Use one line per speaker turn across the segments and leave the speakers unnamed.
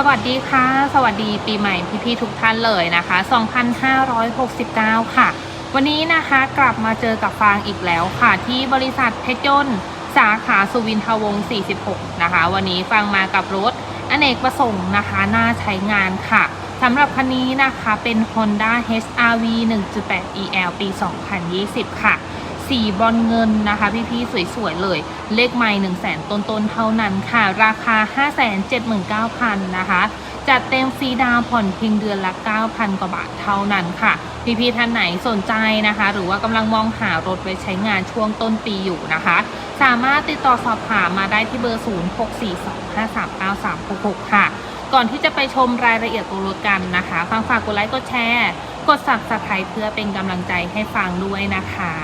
สวัสดีค่ะ สวัสดีปีใหม่พี่ๆทุกท่านเลยนะคะ 2569 ค่ะ วันนี้นะคะกลับมาเจอกับฟางอีกแล้วค่ะ ที่บริษัทเพชรยนต์สาขาสุวินทวงศ์46 นะคะ วันนี้ฟังมากับรถอเนกประสงค์นะคะน่าใช้งานค่ะสำหรับคันนี้นะคะเป็น Honda HRV 1.8 EL ปี 2020 ค่ะ สีบอลเงินนะคะ พี่ๆสวยๆเลย เลขไม่1 0 0 0 0แสนต้นๆเท่านั้นค่ะ ราคา 579,000 นะคะ จัดเต็มฟรีดาวผ่อนเพียงเดือนละ 9,000 กว่าบาทเท่านั้นค่ะ พี่ๆท่านไหนสนใจนะคะ หรือว่ากำลังมองหารถไว้ใช้งานช่วงต้นปีอยู่นะคะ สามารถติดต่อสอบถามมาได้ที่เบอร์ 0642539366 ค่ะก่อนที่จะไปชมรายละเอียดตัวรถกันนะคะฟังฝากกดไลค์กดแชร์ กด subscribe เพื่อเป็นกำลังใจให้ฟังด้วยนะคะ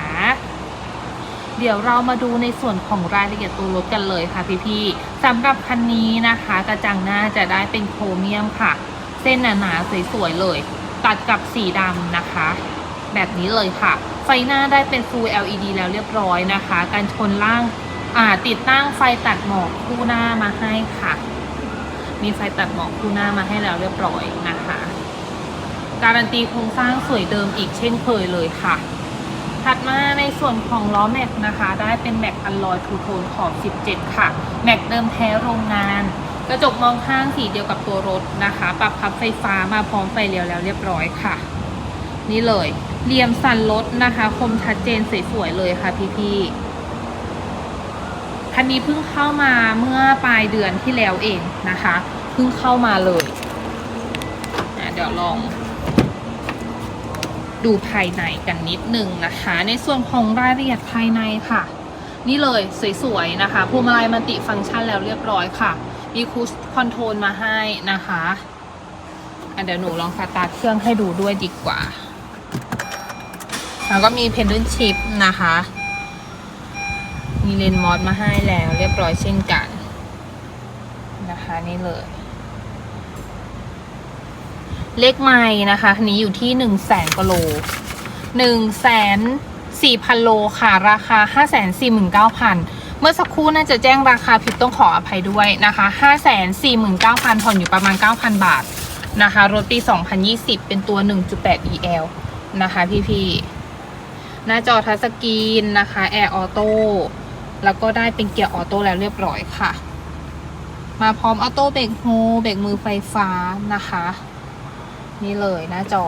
เดี๋ยวเรามาดูในส่วนของรายละเอียดตัวรถกันเลยค่ะพี่ๆสำหรับคันนี้นะคะกระจังหน้าจะได้เป็นโครเมียมค่ะ เส้นหนาๆสวยๆเลย ตัดกับสีดำนะคะ แบบนี้เลยค่ะ ไฟหน้าได้เป็น Full LED แล้วเรียบร้อยนะคะ การชนล่างาติดตั้งไฟตัดหมอกคู่หน้ามาให้ค่ะ มีไฟตัดหมอกคู่หน้ามาให้แล้วเรียบร้อยนะคะ การันตีโครงสร้างสวยเดิมอีกเช่นเคยเลยค่ะ ถัดมาในส่วนของล้อแม็กนะคะ ได้เป็นแม็กอัลลอยทูโทนขอบ 17 ค่ะ แม็กเดิมแท้โรงงาน กระจกมองข้างสีเดียวกับตัวรถนะคะ ปรับพับไฟฟ้ามาพร้อมไฟเลี้ยวแล้วเรียบร้อยค่ะ นี่เลยเหลี่ยมสันรถนะคะ คมชัดเจนสวยๆเลยค่ะพี่ๆคันนี้เพิ่งเข้ามาเมื่อปลายเดือนที่แล้วเองนะคะ เพิ่งเข้ามาเลยเดี๋ยวลอง ดูภายในกันนิดหนึ่งนะคะ ในส่วนของรายละเอียดภายในค่ะ นี่เลยสวยๆนะคะพวงมาลัยมัลติฟังก์ชันแล้วเรียบร้อยค่ะ มีคูชคอนโทรลมาให้นะคะอะเดี๋ยวหนูลองสตาร์ทเครื่องให้ดูด้วยดีกว่า แล้วก็มีเพน d ด l ชิปนะคะ มีเลนส์มอสมาให้แล้วเรียบร้อยเช่นกัน นะคะนี่เลย เลขไม้นะคะคันนี้อยู่ที่หนึ่งแสนกว่าโลหนึ่งแสนสี่พันโลค่ะ ราคาห้าแสนสี่หมื่นเก้าพันเมื่อสักครู่น่าจะแจ้งราคาผิดต้องขออภัยด้วยนะคะห้าแสนสี่หมื่นเก้าพันผ่อนอยู่ประมาณเก้าพันบาทนะคะ รถปีสองพันยี่สิบเป็นตัวหนึ่งจุดแปด EL นะคะพี่ๆ หน้าจอทัชสกรีนนะคะแอร์ออโต้แล้วก็ได้เป็นเกียร์ออโต้แล้วเรียบร้อยค่ะ มาพร้อมออโต้เบรกโฮเบรกมือไฟฟ้านะคะ นี่เลยหน้าจอ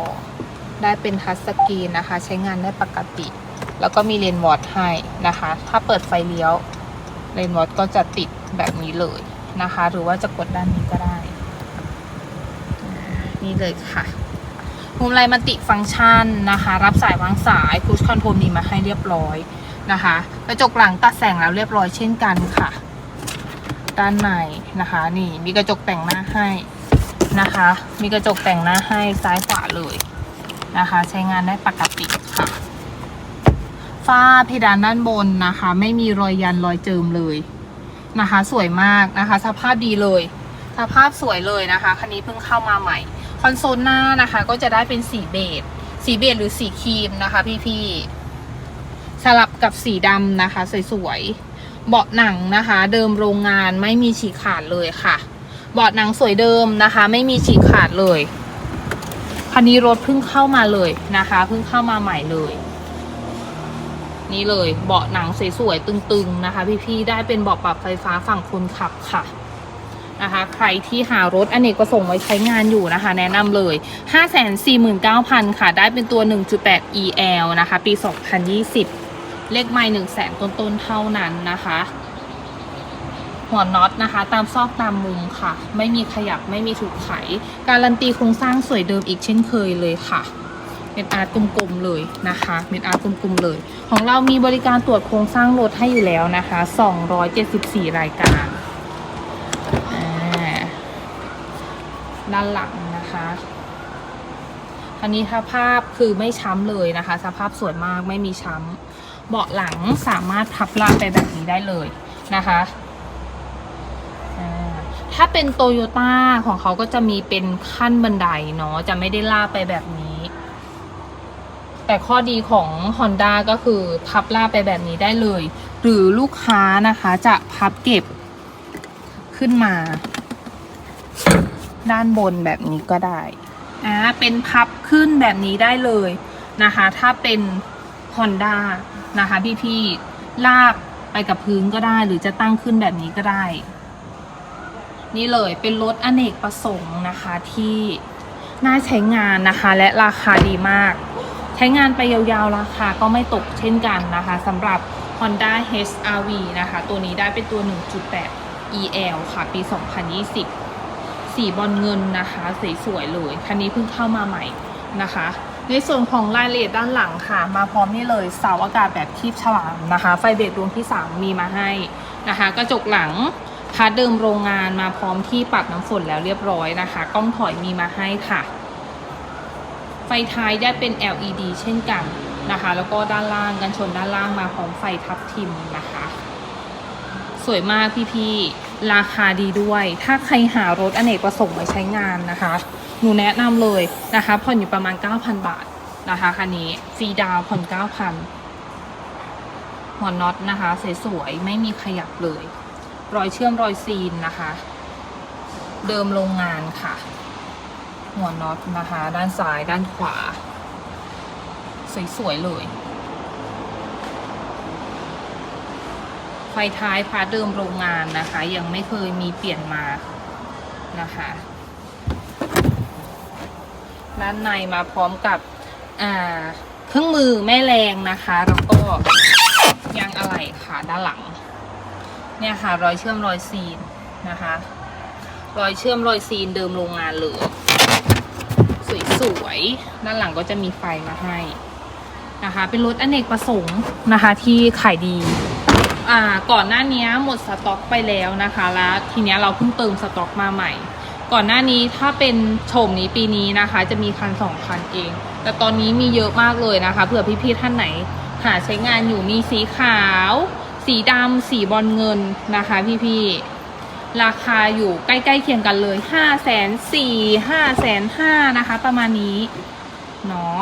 ได้เป็นทัชสกรีนนะคะ ใช้งานได้ปกติ แล้วก็มีเลนวอร์ดให้นะคะ ถ้าเปิดไฟเลี้ยวเลนวอร์ดก็จะติดแบบนี้เลยนะคะ หรือว่าจะกดด้านนี้ก็ได้ นี่เลยค่ะมุมไลมันติฟังก์ชันนะคะ รับสายวางสายคูชคอนโทรลมีมาให้เรียบร้อยนะคะกระจกหลังตัดแสงแล้วเรียบร้อยเช่นกันค่ะ ด้านในนะคะ นี่มีกระจกแต่งหน้าให้ นะคะ มีกระจกแต่งหน้าให้ซ้ายขวาเลยนะคะ ใช้งานได้ปกติค่ะฝ้าเพดานด้านบนนะคะ ไม่มีรอยยันรอยเจิมเลยนะคะ สวยมากนะคะ สภาพดีเลย สภาพสวยเลยนะคะคันนี้เพิ่งเข้ามาใหม่ คอนโซลหน้านะคะ ก็จะได้เป็นสีเบจสีเบจหรือสีครีมนะคะ พี่ๆสลับกับสีดำนะคะ สวยๆเบาะหนังนะคะ เดิมโรงงานไม่มีฉีกขาดเลยค่ะ บาะหนังสวยเดิมนะคะ ไม่มีฉีกขาดเลยคันนี้รถเพิ่งเข้ามาเลยนะคะเพิ่งเข้ามาใหม่เลย นี่เลยเบาะหนังสวยๆตึงๆนะคะ พี่ๆได้เป็นเบาะปรับไฟฟ้าฝั่งคนขับค่ะนะคะ ใครที่หารถอเนกประสงค์ไว้ใช้งานอยู่นะคะ แนะนำเลย 549,000 ค่ะ ได้เป็นตัว 1.8 EL นะคะ ปี 2020 เลขไม่1 0 0 0 0แสนต้นๆ เท่านั้นนะคะ หัวน็อตนะคะ ตามซอกตามมุมค่ะ ไม่มีขยับไม่มีถูกไข การันตีโครงสร้างสวยเดิมอีกเช่นเคยเลยค่ะเป็นอาร์ตกลมๆเลยนะคะเป็นอาร์ตกลมๆเลย ของเรามีบริการตรวจโครงสร้างรถให้อยู่แล้วนะคะ 274 รายการอ่าด้านหลังนะคะอันนี้ถ้าภาพคือไม่ช้ำเลยนะคะ สภาพสวยมากไม่มีช้ำเบาะหลังสามารถพับลาดไปแบบนี้ได้เลยนะคะ ถ้าเป็นโตโยต้าของเขาก็จะมีเป็นขั้นบันไดเนาะจะไม่ได้ลากไปแบบนี้ แต่ข้อดีของ Honda ก็คือพับลากไปแบบนี้ได้เลย หรือลูกค้านะคะจะพับเก็บขึ้นมา ด้านบนแบบนี้ก็ได้อ่าเป็นพับขึ้นแบบนี้ได้เลยนะคะ ถ้าเป็น Honda นะคะพี่ๆลากไปกับพื้นก็ได้ หรือจะตั้งขึ้นแบบนี้ก็ได้ นี่เลยเป็นรถอเนกประสงค์นะคะที่น่าใช้งานนะคะ และราคาดีมาก ใช้งานไปยาวๆราคาก็ไม่ตกเช่นกันนะคะสำหรับ Honda HRV นะคะ ตัวนี้ได้เป็นตัว 1.8 EL ค่ะ ปี 2020 สีบอลเงินนะคะสวยๆเลย คันนี้เพิ่งเข้ามาใหม่นะคะ ในส่วนของรายละเอียดด้านหลังค่ะ มาพร้อมนี่เลยเสาอากาศแบบคีบฉลามนะคะ ไฟเบรกดวงที่ 3 มีมาให้นะคะ กระจกหลัง พาร์ทเดิมโรงงานมาพร้อมที่ปรับน้ำฝนแล้วเรียบร้อยนะคะ กล้องถอยมีมาให้ค่ะ ไฟท้ายได้เป็น LED เช่นกันนะคะ แล้วก็ด้านล่างกันชนด้านล่างมาพร้อมไฟทับทิมนะคะ สวยมากพี่ๆ ราคาดีด้วย ถ้าใครหารถอเนกประสงค์ไว้ใช้งานนะคะ หนูแนะนำเลยนะคะ ผ่อนอยู่ประมาณ 9,000 บาทนะคะคันนี้ฟรีดาวผ่อน9,000หัวน็อตนะคะสวยๆไม่มีขยับเลย รอยเชื่อมรอยซีนนะคะ เดิมโรงงานค่ะ หัวน็อตนะคะ ด้านซ้ายด้านขวา สวย ๆ เลย ไฟท้ายพาร์ทเดิมโรงงานนะคะ ยังไม่เคยมีเปลี่ยนมานะคะด้านในมาพร้อมกับเครื่องมือแม่แรงนะคะ แล้วก็ยางอะไหล่ค่ะด้านหลัง เนี่ยค่ะ รอยเชื่อมรอยซีนนะคะ รอยเชื่อมรอยซีนเดิมโรงงานเลยสวยๆด้านหลังก็จะมีไฟมาให้นะคะ เป็นรถอเนกประสงค์นะคะที่ขายดีอ่าก่อนหน้านี้หมดสต็อกไปแล้วนะคะ แล้วทีเนี้ยเราเพิ่งเติมสต็อกมาใหม่ ก่อนหน้านี้ถ้าเป็นโฉมนี้ปีนี้นะคะ จะมีคันสองคันเอง แต่ตอนนี้มีเยอะมากเลยนะคะเผื่อพี่ๆท่านไหนหาใช้งานอยู่มีสีขาว สีดำสีบอลเงินนะคะพี่ๆ ราคาอยู่ใกล้ๆเคียงกันเลยห้าแสนสี่ห้าแสนห้านะคะ ประมาณนี้เนาะ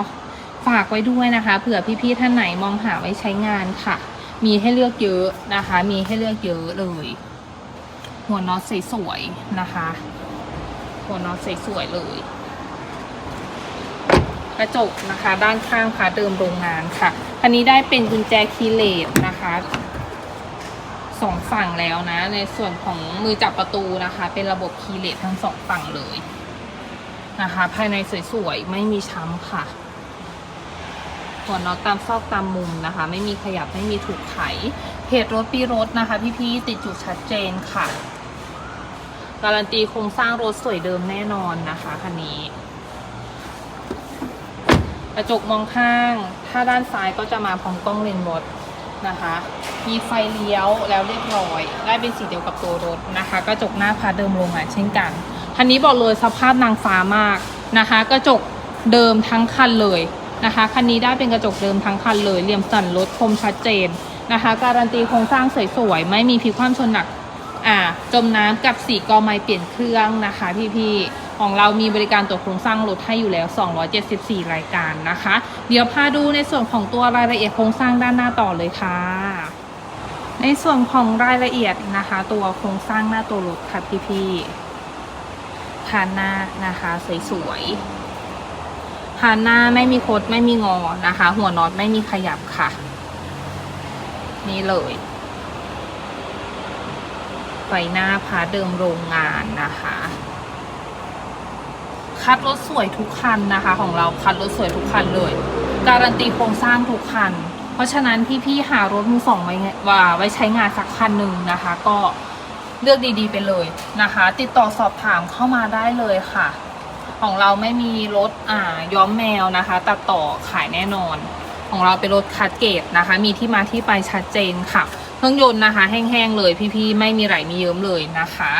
ฝากไว้ด้วยนะคะเผื่อพี่ๆท่านไหนมองหาไว้ใช้งานค่ะ มีให้เลือกเยอะนะคะ มีให้เลือกเยอะเลย หัวน็อตสวยๆนะคะ หัวน็อตสวยๆเลย กระจกนะคะ ด้านข้างพาเดิมโรงงานค่ะ อันนี้ได้เป็นกุญแจคีเลสนะคะ สองฝั่งแล้วนะ ในส่วนของมือจับประตูนะคะ เป็นระบบคีเลสทั้งสองฝั่งเลยนะคะ ภายในสวยๆ ไม่มีช้ำค่ะหัวน็อตตามซอกตามมุมนะคะ ไม่มีขยับไม่มีถูกไถเพจรถปีรถนะคะ พี่ๆติดจุดชัดเจนค่ะ การันตีโครงสร้างรถสวยเดิมแน่นอนนะคะคันนี้กระจกมองข้าง ถ้าด้านซ้ายก็จะมาพร้อมกล้องเลนส์รถ นะคะ มีไฟเลี้ยวแล้วเรียบร้อย ได้เป็นสีเดียวกับตัวรถนะคะ กระจกหน้าพาเดิมโรงงานเช่นกันคันนี้บอกเลยสภาพนางฟ้ามากนะคะ กระจกเดิมทั้งคันเลยนะคะคันนี้ได้เป็นกระจกเดิมทั้งคันเลยเหลี่ยมสันรถคมชัดเจนนะคะ การันตีโครงสร้างสวยๆไม่มีพลิกคว่ำชนหนักอ่าจมน้ำกับสีกอไม้เปลี่ยนเครื่องนะคะพี่ๆ ของเรามีบริการตรวจโครงสร้างรถให้อยู่แล้ว 274 รายการนะคะ เดี๋ยวพาดูในส่วนของตัวรายละเอียดโครงสร้างด้านหน้าต่อเลยค่ะ ในส่วนของรายละเอียดนะคะ ตัวโครงสร้างหน้าตัวรถค่ะพี่ๆคานหน้านะคะสวยๆคานหน้าไม่มีคดไม่มีงอนะคะ หัวน็อตไม่มีขยับค่ะ นี่เลยไฟหน้าพาเดิมโรงงานนะคะ คัดรถสวยทุกคันนะคะ ของเราคัดรถสวยทุกคันเลย การันตีโครงสร้างทุกคัน เพราะฉะนั้นพี่ๆหารถมือสองไว้ไงว่าไว้ใช้งานสักคันหนึ่งนะคะ ก็เลือกดีๆไปเลยนะคะ ติดต่อสอบถามเข้ามาได้เลยค่ะ ของเราไม่มีรถอ่าย้อมแมวนะคะ ตัดต่อขายแน่นอน ของเราเป็นรถคัดเกรดนะคะ มีที่มาที่ไปชัดเจนค่ะ เครื่องยนต์นะคะ แห้งๆเลยพี่ๆไม่มีไหลมีเยิ้มเลยนะคะ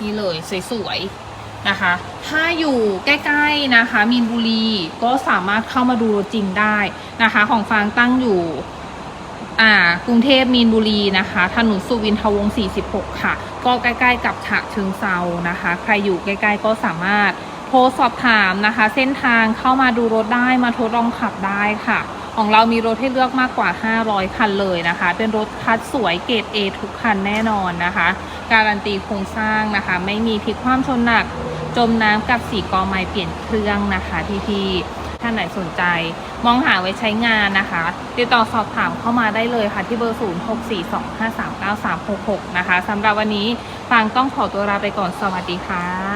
นี่เลยสวยๆ นะคะ ถ้าอยู่ใกล้ๆนะคะ มีนบุรีก็สามารถเข้ามาดูรถจริงได้นะคะ ของฟางตั้งอยู่อ่ากรุงเทพมีนบุรีนะคะ ถนนสุวินทวงศ์46 ค่ะ ก็ใกล้ๆกับฉะเชิงเซานะคะ ใครอยู่ใกล้ๆก็สามารถโทรสอบถามนะคะ เส้นทางเข้ามาดูรถได้มาทดลองขับได้ค่ะ ของเรามีรถให้เลือกมากกว่า 500 คันเลยนะคะ เป็นรถคัดสวยเกรด A ทุกคันแน่นอนนะคะ การันตีโครงสร้างนะคะ ไม่มีพลิกคว่ำชนหนัก จมน้ำกับสีกอไม้เปลี่ยนเครื่องนะคะพี่ๆท่านไหนสนใจ มองหาไว้ใช้งานนะคะ ติดต่อสอบถามเข้ามาได้เลยค่ะที่เบอร์ 0642539366 นะคะสำหรับวันนี้ฟางต้องขอตัวลาไปก่อนสวัสดีค่ะ